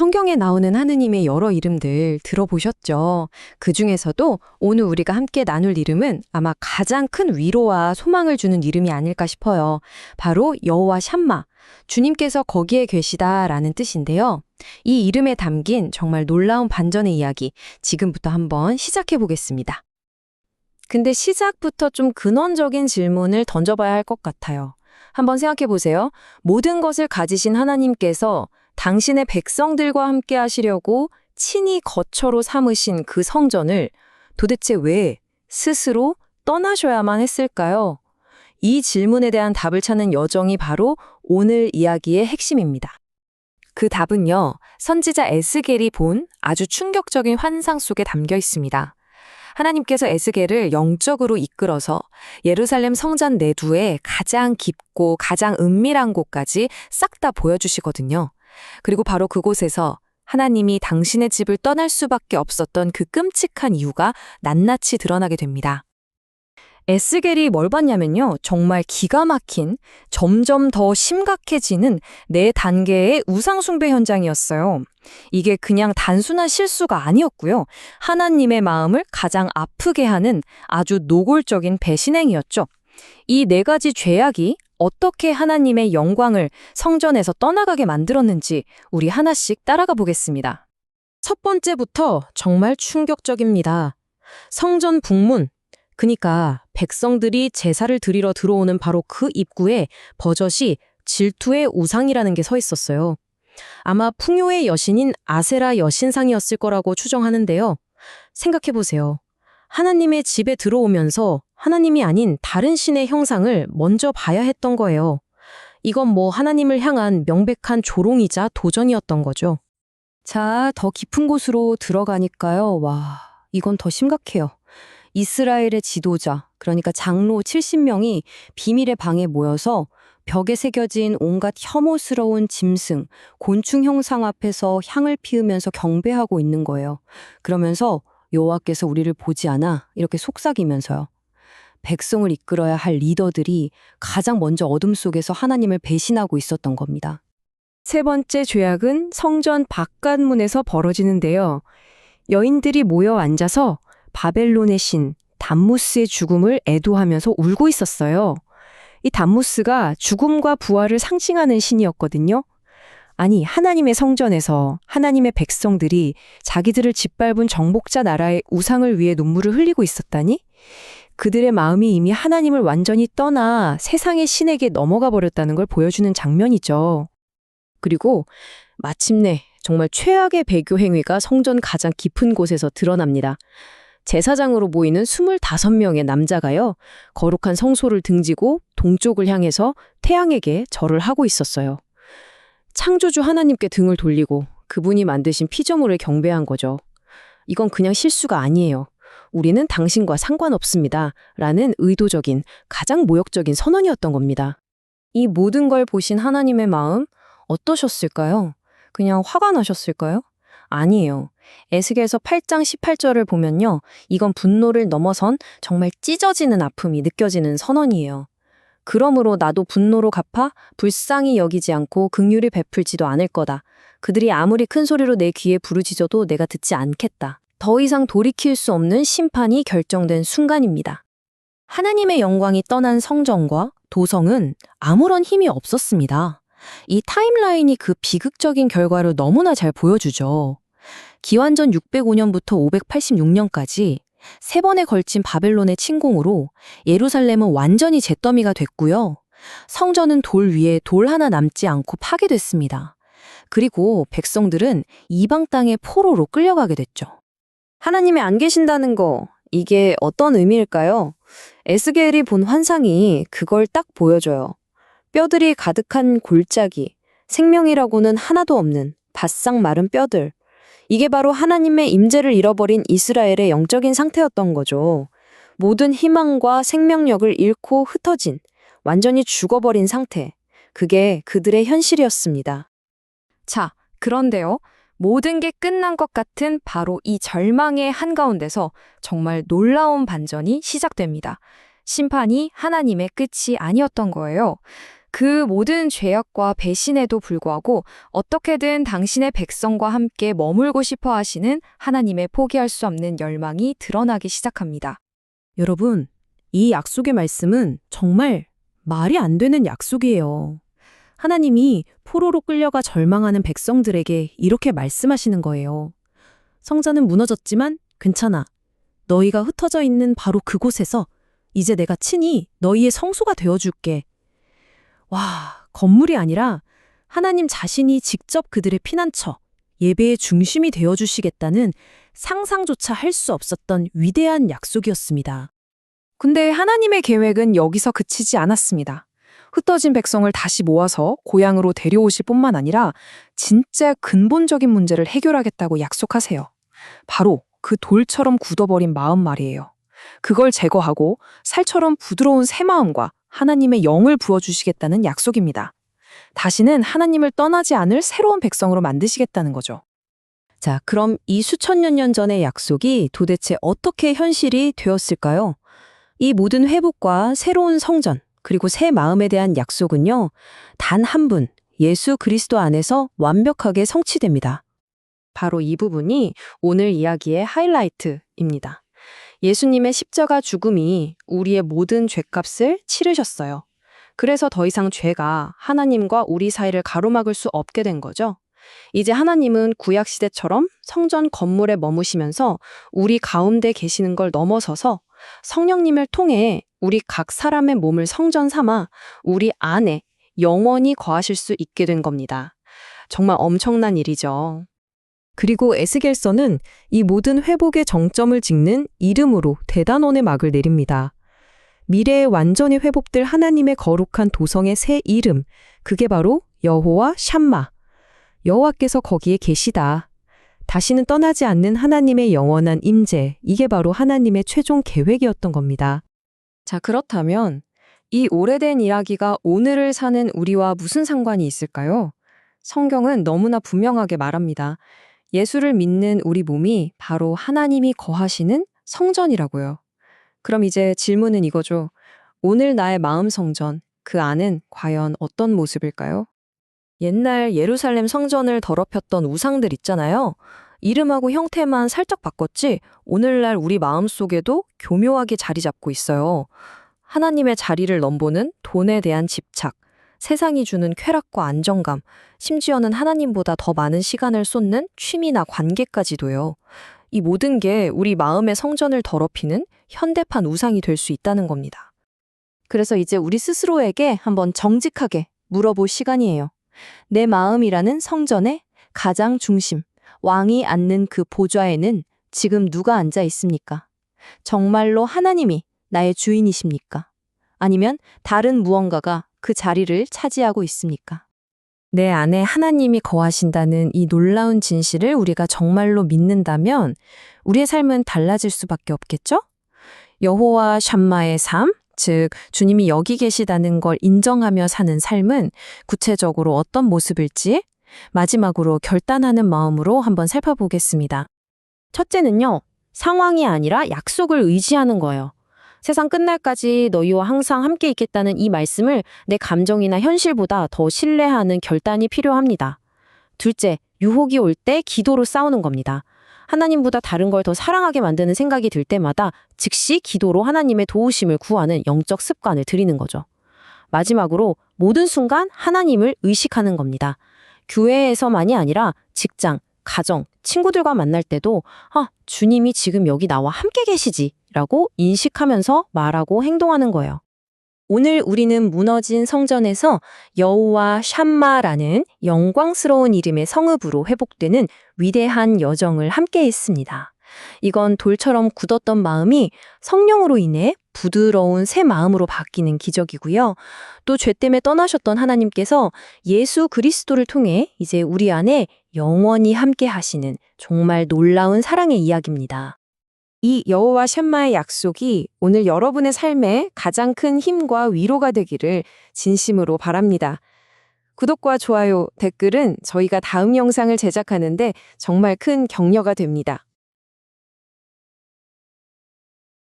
성경에 나오는 하느님의 여러 이름들 들어보셨죠? 그 중에서도 오늘 우리가 함께 나눌 이름은 아마 가장 큰 위로와 소망을 주는 이름이 아닐까 싶어요. 바로 여호와 샴마. 주님께서 거기에 계시다라는 뜻인데요. 이 이름에 담긴 정말 놀라운 반전의 이야기 지금부터 한번 시작해 보겠습니다. 근데 시작부터 좀 근원적인 질문을 던져봐야 할 것 같아요. 한번 생각해 보세요. 모든 것을 가지신 하나님께서 당신의 백성들과 함께 하시려고 친히 거처로 삼으신 그 성전을 도대체 왜 스스로 떠나셔야만 했을까요? 이 질문에 대한 답을 찾는 여정이 바로 오늘 이야기의 핵심입니다. 그 답은요, 선지자 에스겔이 본 아주 충격적인 환상 속에 담겨 있습니다. 하나님께서 에스겔을 영적으로 이끌어서 예루살렘 성전 내두에 가장 깊고 가장 은밀한 곳까지 싹 다 보여주시거든요. 그리고 바로 그곳에서 하나님이 당신의 집을 떠날 수밖에 없었던 그 끔찍한 이유가 낱낱이 드러나게 됩니다. 에스겔이 뭘 봤냐면요. 정말 기가 막힌, 점점 더 심각해지는 네 단계의 우상숭배 현장이었어요. 이게 그냥 단순한 실수가 아니었고요. 하나님의 마음을 가장 아프게 하는 아주 노골적인 배신행이었죠. 이 네 가지 죄악이 어떻게 하나님의 영광을 성전에서 떠나가게 만들었는지 우리 하나씩 따라가 보겠습니다. 첫 번째부터 정말 충격적입니다. 성전 북문, 그니까 백성들이 제사를 드리러 들어오는 바로 그 입구에 버젓이 질투의 우상이라는 게 서 있었어요. 아마 풍요의 여신인 아세라 여신상이었을 거라고 추정하는데요. 생각해보세요. 하나님의 집에 들어오면서 하나님이 아닌 다른 신의 형상을 먼저 봐야 했던 거예요. 이건 뭐 하나님을 향한 명백한 조롱이자 도전이었던 거죠. 자, 더 깊은 곳으로 들어가니까요. 와, 이건 더 심각해요. 이스라엘의 지도자, 그러니까 장로 70명이 비밀의 방에 모여서 벽에 새겨진 온갖 혐오스러운 짐승, 곤충 형상 앞에서 향을 피우면서 경배하고 있는 거예요. 그러면서 여호와께서 우리를 보지 않아 이렇게 속삭이면서요. 백성을 이끌어야 할 리더들이 가장 먼저 어둠 속에서 하나님을 배신하고 있었던 겁니다. 세 번째 죄악은 성전 바깥 문에서 벌어지는데요. 여인들이 모여 앉아서 바벨론의 신 담무스의 죽음을 애도하면서 울고 있었어요. 이 담무스가 죽음과 부활을 상징하는 신이었거든요. 아니, 하나님의 성전에서 하나님의 백성들이 자기들을 짓밟은 정복자 나라의 우상을 위해 눈물을 흘리고 있었다니? 그들의 마음이 이미 하나님을 완전히 떠나 세상의 신에게 넘어가 버렸다는 걸 보여주는 장면이죠. 그리고 마침내 정말 최악의 배교 행위가 성전 가장 깊은 곳에서 드러납니다. 제사장으로 보이는 25명의 남자가요, 거룩한 성소를 등지고 동쪽을 향해서 태양에게 절을 하고 있었어요. 창조주 하나님께 등을 돌리고 그분이 만드신 피조물을 경배한 거죠. 이건 그냥 실수가 아니에요. 우리는 당신과 상관없습니다. 라는 의도적인, 가장 모욕적인 선언이었던 겁니다. 이 모든 걸 보신 하나님의 마음 어떠셨을까요? 그냥 화가 나셨을까요? 아니에요. 에스겔서 8장 18절을 보면요. 이건 분노를 넘어선 정말 찢어지는 아픔이 느껴지는 선언이에요. 그러므로 나도 분노로 갚아 불쌍히 여기지 않고 극률이 베풀지도 않을 거다. 그들이 아무리 큰 소리로 내 귀에 부르짖어도 내가 듣지 않겠다. 더 이상 돌이킬 수 없는 심판이 결정된 순간입니다. 하나님의 영광이 떠난 성전과 도성은 아무런 힘이 없었습니다. 이 타임라인이 그 비극적인 결과를 너무나 잘 보여주죠. 기원전 605년부터 586년까지 세 번에 걸친 바벨론의 침공으로 예루살렘은 완전히 잿더미가 됐고요. 성전은 돌 위에 돌 하나 남지 않고 파괴됐습니다. 그리고 백성들은 이방 땅의 포로로 끌려가게 됐죠. 하나님이 안 계신다는 거, 이게 어떤 의미일까요? 에스겔이 본 환상이 그걸 딱 보여줘요. 뼈들이 가득한 골짜기, 생명이라고는 하나도 없는 바싹 마른 뼈들. 이게 바로 하나님의 임재를 잃어버린 이스라엘의 영적인 상태였던 거죠. 모든 희망과 생명력을 잃고 흩어진, 완전히 죽어버린 상태. 그게 그들의 현실이었습니다. 자, 그런데요. 모든 게 끝난 것 같은 바로 이 절망의 한가운데서 정말 놀라운 반전이 시작됩니다. 심판이 하나님의 끝이 아니었던 거예요. 그 모든 죄악과 배신에도 불구하고 어떻게든 당신의 백성과 함께 머물고 싶어 하시는 하나님의 포기할 수 없는 열망이 드러나기 시작합니다. 여러분, 이 약속의 말씀은 정말 말이 안 되는 약속이에요. 하나님이 포로로 끌려가 절망하는 백성들에게 이렇게 말씀하시는 거예요. 성전은 무너졌지만 괜찮아. 너희가 흩어져 있는 바로 그곳에서 이제 내가 친히 너희의 성소가 되어줄게. 와, 건물이 아니라 하나님 자신이 직접 그들의 피난처, 예배의 중심이 되어주시겠다는 상상조차 할 수 없었던 위대한 약속이었습니다. 근데 하나님의 계획은 여기서 그치지 않았습니다. 흩어진 백성을 다시 모아서 고향으로 데려오실 뿐만 아니라 진짜 근본적인 문제를 해결하겠다고 약속하세요. 바로 그 돌처럼 굳어버린 마음 말이에요. 그걸 제거하고 살처럼 부드러운 새 마음과 하나님의 영을 부어주시겠다는 약속입니다. 다시는 하나님을 떠나지 않을 새로운 백성으로 만드시겠다는 거죠. 자, 그럼 이 수천 년 전의 약속이 도대체 어떻게 현실이 되었을까요? 이 모든 회복과 새로운 성전, 그리고 새 마음에 대한 약속은요, 단 한 분, 예수 그리스도 안에서 완벽하게 성취됩니다. 바로 이 부분이 오늘 이야기의 하이라이트입니다. 예수님의 십자가 죽음이 우리의 모든 죄값을 치르셨어요. 그래서 더 이상 죄가 하나님과 우리 사이를 가로막을 수 없게 된 거죠. 이제 하나님은 구약시대처럼 성전 건물에 머무시면서 우리 가운데 계시는 걸 넘어서서 성령님을 통해 우리 각 사람의 몸을 성전 삼아 우리 안에 영원히 거하실 수 있게 된 겁니다. 정말 엄청난 일이죠. 그리고 에스겔서는 이 모든 회복의 정점을 찍는 이름으로 대단원의 막을 내립니다. 미래에 완전히 회복될 하나님의 거룩한 도성의 새 이름, 그게 바로 여호와 샴마. 여호와께서 거기에 계시다. 다시는 떠나지 않는 하나님의 영원한 임재, 이게 바로 하나님의 최종 계획이었던 겁니다. 자, 그렇다면 이 오래된 이야기가 오늘을 사는 우리와 무슨 상관이 있을까요? 성경은 너무나 분명하게 말합니다. 예수를 믿는 우리 몸이 바로 하나님이 거하시는 성전이라고요. 그럼 이제 질문은 이거죠. 오늘 나의 마음 성전, 그 안은 과연 어떤 모습일까요? 옛날 예루살렘 성전을 더럽혔던 우상들 있잖아요. 이름하고 형태만 살짝 바꿨지 오늘날 우리 마음 속에도 교묘하게 자리 잡고 있어요. 하나님의 자리를 넘보는 돈에 대한 집착, 세상이 주는 쾌락과 안정감, 심지어는 하나님보다 더 많은 시간을 쏟는 취미나 관계까지도요. 이 모든 게 우리 마음의 성전을 더럽히는 현대판 우상이 될 수 있다는 겁니다. 그래서 이제 우리 스스로에게 한번 정직하게 물어볼 시간이에요. 내 마음이라는 성전의 가장 중심, 왕이 앉는 그 보좌에는 지금 누가 앉아 있습니까? 정말로 하나님이 나의 주인이십니까? 아니면 다른 무언가가 그 자리를 차지하고 있습니까? 내 안에 하나님이 거하신다는 이 놀라운 진실을 우리가 정말로 믿는다면 우리의 삶은 달라질 수밖에 없겠죠? 여호와 샴마의 삶, 즉 주님이 여기 계시다는 걸 인정하며 사는 삶은 구체적으로 어떤 모습일지 마지막으로 결단하는 마음으로 한번 살펴보겠습니다. 첫째는요, 상황이 아니라 약속을 의지하는 거예요. 세상 끝날까지 너희와 항상 함께 있겠다는 이 말씀을 내 감정이나 현실보다 더 신뢰하는 결단이 필요합니다. 둘째, 유혹이 올 때 기도로 싸우는 겁니다. 하나님보다 다른 걸 더 사랑하게 만드는 생각이 들 때마다 즉시 기도로 하나님의 도우심을 구하는 영적 습관을 들이는 거죠. 마지막으로 모든 순간 하나님을 의식하는 겁니다. 교회에서만이 아니라 직장, 가정, 친구들과 만날 때도 아, 주님이 지금 여기 나와 함께 계시지 라고 인식하면서 말하고 행동하는 거예요. 오늘 우리는 무너진 성전에서 여호와 샴마라는 영광스러운 이름의 성읍으로 회복되는 위대한 여정을 함께 했습니다. 이건 돌처럼 굳었던 마음이 성령으로 인해 부드러운 새 마음으로 바뀌는 기적이고요. 또 죄 때문에 떠나셨던 하나님께서 예수 그리스도를 통해 이제 우리 안에 영원히 함께 하시는 정말 놀라운 사랑의 이야기입니다. 이 여호와 샴마의 약속이 오늘 여러분의 삶에 가장 큰 힘과 위로가 되기를 진심으로 바랍니다. 구독과 좋아요, 댓글은 저희가 다음 영상을 제작하는데 정말 큰 격려가 됩니다.